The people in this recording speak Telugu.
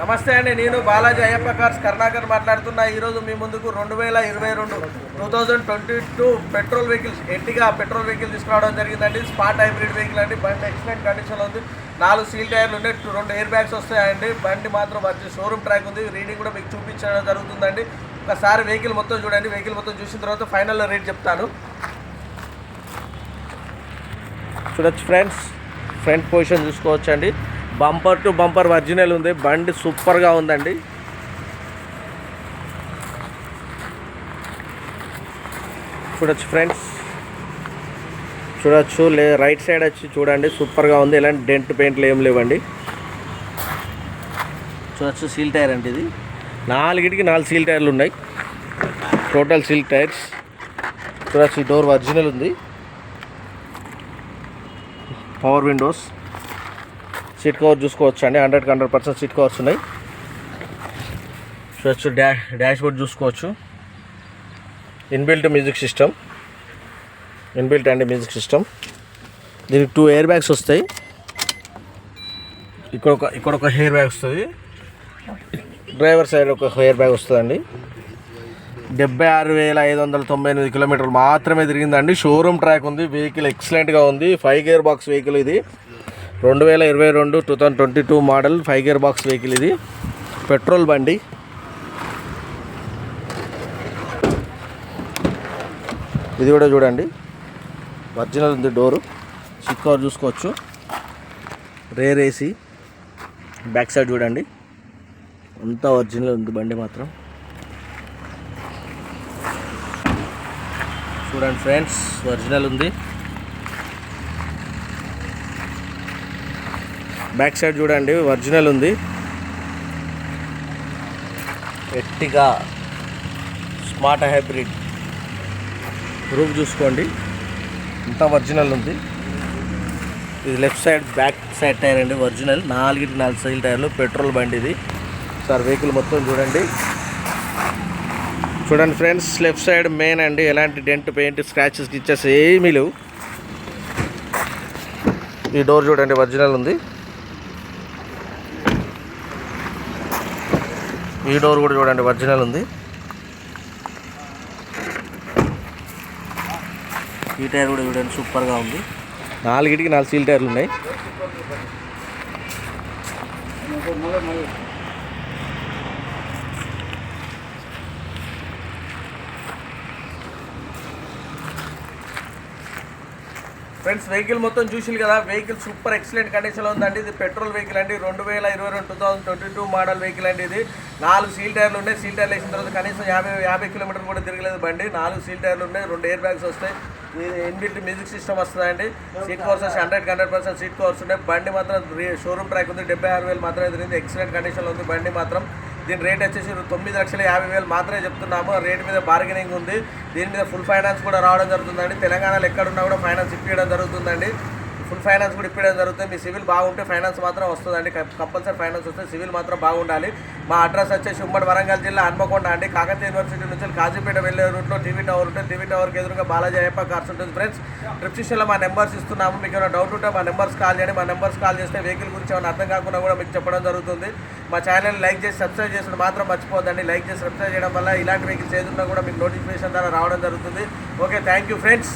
నమస్తే అండి నేను బాలాజీ అయ్యప్ప కార్స్ కర్ణాకర్ మాట్లాడుతున్నా. ఈరోజు మీ ముందుకు రెండు వేల ఇరవై రెండు two thousand twenty two petrol vehicles ఎట్టిగా petrol vehicle తీసుకురావడం జరిగిందండి. స్పాట్ హైబ్రిడ్ వెహికల్ అండి బండి ఎక్సలెంట్ కండిషన్లో ఉంది. నాలుగు సీల్ టైర్లు ఉన్నాయి టూ- రెండు ఎయిర్ బ్యాగ్స్ వస్తాయండి. బండి మాత్రం మంచి షోరూమ్ ట్రాక్ ఉంది. రీడింగ్ కూడా మీకు చూపించడం జరుగుతుందండి. ఒకసారి వెహికల్ మొత్తం చూడండి. వెహికల్ మొత్తం చూసిన తర్వాత ఫైనల్లో రేట్ చెప్తాను. చూడొచ్చు ఫ్రెండ్స్ ఫ్రంట్ పొజిషన్ చూసుకోవచ్చండి. బంపర్ టు బంపర్ ఒరిజినల్ ఉంది. బండి సూపర్గా ఉందండి. చూడొచ్చు ఫ్రెండ్స్. చూడొచ్చు లే రైట్ సైడ్ వచ్చి చూడండి. సూపర్గా ఉంది. ఎలాంటి డెంట్ పెయింట్లు ఏం లేవండి. చూడొచ్చు సీల్ టైర్ అండి ఇది. నాలుగిటికి నాలుగు సీల్ టైర్లు ఉన్నాయి. Total seal tyres. చూడొచ్చు డోర్ ఒరిజినల్ ఉంది. Power windows. సీట్ కవర్ చూసుకోవచ్చు అండి హండ్రెడ్కి హండ్రెడ్ పర్సెంట్ సీట్ కవర్స్ ఉన్నాయి. చూడొచ్చు డా డాష్ బోర్డ్ చూసుకోవచ్చు. Inbuilt music system. ఇన్బిల్ట్ అండి మ్యూజిక్ సిస్టమ్. దీనికి టూ ఎయిర్ బ్యాగ్స్ వస్తాయి. ఇక్కడ ఒక ఇక్కడ ఒక హెయిర్ బ్యాగ్ వస్తుంది. డ్రైవర్ సైడ్ ఒక హెయిర్ బ్యాగ్ వస్తుందండి. డెబ్బై ఆరు వేల ఐదు వందల తొంభై ఎనిమిది కిలోమీటర్లు మాత్రమే తిరిగిందండి. షోరూమ్ ట్రాక్ ఉంది. వెహికల్ ఎక్సలెంట్గా ఉంది. ఫైవ్ గేర్ బాక్స్ వెహికల్ ఇది. రెండు వేల ఇరవై రెండు two thousand twenty two model five gear box vehicle ఇది. పెట్రోల్ బండి. ఇది కూడా చూడండి. ఒరిజినల్ ఉంది డోరు. సిట్ కవర్ చూసుకోవచ్చు. Rear AC. బ్యాక్ సైడ్ చూడండి. అంతా ఒరిజినల్ ఉంది బండి మాత్రం. చూడండి ఫ్రెండ్స్ ఒరిజినల్ ఉంది. బ్యాక్ సైడ్ చూడండి ఒరిజినల్ ఉంది. ఎట్టిగా స్మార్ట్ హైబ్రిడ్. రూఫ్ చూసుకోండి. ఇంత ఒరిజినల్ ఉంది. ఇది left side back side tyre అండి ఒరిజినల్. నాలుగిటి నాలుగు సైల్ టైర్లు పెట్రోల్ బండి ఇది. సార్ వెహికల్ మొత్తం చూడండి. చూడండి ఫ్రెండ్స్ లెఫ్ట్ సైడ్ మెయిన్ అండి. ఎలాంటి డెంట్ పెయింట్ స్క్రాచెస్ గిచ్చెస్ ఏమీ లేవు. ఈ డోర్ చూడండి ఒరిజినల్ ఉంది. ఈ డోర్ కూడా చూడండి ఒరిజినల్ ఉంది. ఈ టైర్ కూడా చూడండి సూపర్గా ఉంది. నాలుగిటికి నాలుగు సీల్ టైర్లు ఉన్నాయి. ఫ్రెండ్స్ వెహికల్ మొత్తం చూసిరు కదా? వెహికల్ సూపర్ ఎక్సలెంట్ కండిషన్లో ఉందండి. ఇది పెట్రోల్ వెహికల్ అండి. రెండు వేల ఇరవై రెండు two thousand twenty two model vehicle అండి ఇది. నాలుగు సీల్ టైర్లు ఉన్నాయి. సీల్ టైర్లు వేసిన తర్వాత కనీసం యాభై యాభై కిలోమీటర్లు కూడా తిరగలేదు బండి. నాలుగు సీల్ టైర్లు ఉన్నాయి. రెండు ఎయిర్ బ్యాగ్స్ వస్తాయి. ఇన్బిల్ట్ మ్యూజిక్ సిస్టమ్ వస్తుందండి. సీట్ కవర్స్ వచ్చి hundred hundred percent seat covers ఉన్నాయి. బండి మాత్రం షోరూమ్ ట్రాక్ ఉంది. డెబ్బై ఆరు వేలు మాత్రమే తిరిగింది. ఎక్సలెంట్ కండిషన్లో ఉంది. బండి మాత్రం దీని రేట్ వచ్చేసి తొమ్మిది లక్షల యాభై వేలు మాత్రమే చెప్తున్నాము. రేట్ మీద బార్గెనింగ్ ఉంది. దీని మీద ఫుల్ ఫైనాన్స్ కూడా రావడం జరుగుతుందండి. తెలంగాణలో ఎక్కడున్నా కూడా ఫైనాన్స్ ఇప్పించడం జరుగుతుందండి. ఫుల్ ఫైనాన్స్ కూడా ఇప్పించడం జరుగుతుంది. మీ సివిల్ బాగుంటే ఫైనాన్స్ మాత్రం వస్తుందండి. కంపల్సరీ ఫైనాన్స్ వస్తే సివిల్ మాత్రం బాగుండాలి. మా అడ్రస్ వచ్చేసి ఉమ్మడి వరంగల్ జిల్లా హన్మకొండ అండి. కాకతీయ యూనివర్సిటీ నుంచి కాజీపేట వెళ్ళే రూట్లో టీవీ టవర్ ఉంటుంది టీవీ టవర్కి ఎదురుగా బాలాజీ అయ్యప్ప కార్స్ ఉంటుంది. ఫ్రెండ్స్ డిస్క్రిప్షన్లో మా నెంబర్స్ ఇస్తున్నాము. మీకు ఏమైనా డౌట్ ఉంటే మా నెంబర్స్ కాల్ చేయండి. మా నెంబర్స్ కాల్ చేస్తే వెహికల్ గురించి ఏమైనా అర్థం కాకుండా కూడా మీకు చెప్పడం జరుగుతుంది. మా ఛానల్ లైక్ చేసి సబ్స్క్రైబ్ చేసిన మాత్రం మర్చిపోద్దండి లైక్ చేసి సబ్స్క్రైబ్ చేయడం వల్ల ఇలాంటి వెహికల్స్ ఏదున్నా కూడా మీకు నోటిఫికేషన్ ద్వారా రావడం జరుగుతుంది. Okay thank you friends.